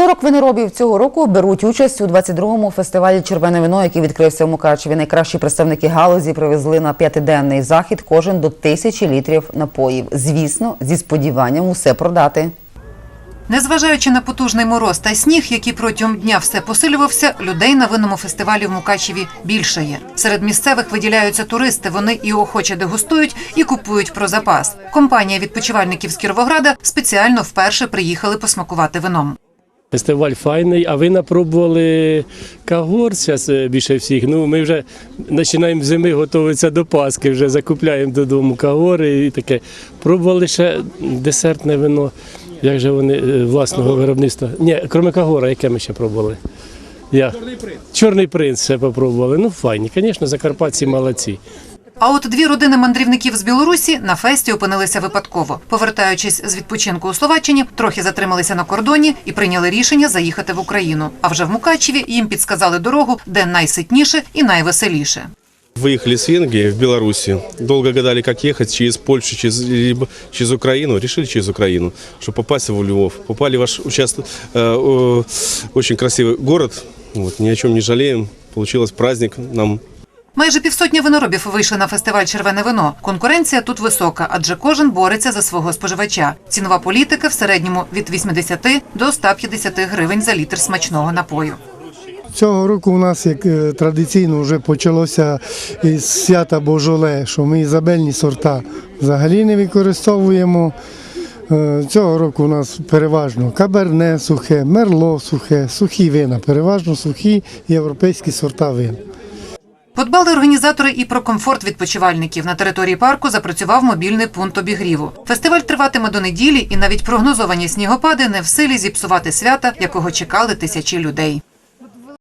40 виноробів цього року беруть участь у 22-му фестивалі Червене вино, який відкрився в Мукачеві. Найкращі представники галузі привезли на п'ятиденний захід кожен до тисячі літрів напоїв. Звісно, зі сподіванням усе продати. Незважаючи на потужний мороз та сніг, який протягом дня все посилювався, людей на винному фестивалі в Мукачеві більше є. Серед місцевих виділяються туристи. Вони і охоче дегустують, і купують про запас. Компанія відпочивальників з Кіровограда спеціально вперше приїхали посмакувати вином. Фестиваль файний, а ви напробували кагор зараз більше всіх. Ну, ми вже починаємо зими готуватися до Пасхи, вже закупляємо додому кагори і таке. Пробували ще десертне вино. Як же вони е, власного виробництва? Ні, крім кагора, яке ми ще пробували? Я. Чорний принц. Чорний принц ще попробували. Ну, файні, звісно, закарпатці молодці. А от дві родини мандрівників з Білорусі на фесті опинилися випадково. Повертаючись з відпочинку у Словаччині, трохи затрималися на кордоні і прийняли рішення заїхати в Україну. А вже в Мукачеві їм підсказали дорогу, де найситніше і найвеселіше. Выехали с Венгрии в Белоруссию. Долго гадали, как ехать, через Польшу, через, либо через Украину. Решили через Украину, чтобы попасть в Львов. Попали в ваш участок, э, э, очень красивый город. Вот, ни о чем не жалеем. Получилось праздник нам Майже півсотні виноробів вийшли на фестиваль Червене вино. Конкуренція тут висока, адже кожен бореться за свого споживача. Цінова політика в середньому від 80 до 150 гривень за літр смачного напою. Цього року у нас як е, традиційно вже почалося із свята Божоле, що ми ізабельні сорта взагалі не використовуємо. Е, Цього року у нас переважно каберне сухе, мерло сухе, сухі вина, переважно сухі європейські сорта вин. Подбали організатори і про комфорт відпочивальників. На території парку запрацював мобільний пункт обігріву. Фестиваль триватиме до неділі, і навіть прогнозовані снігопади не в силі зіпсувати свята, якого чекали тисячі людей.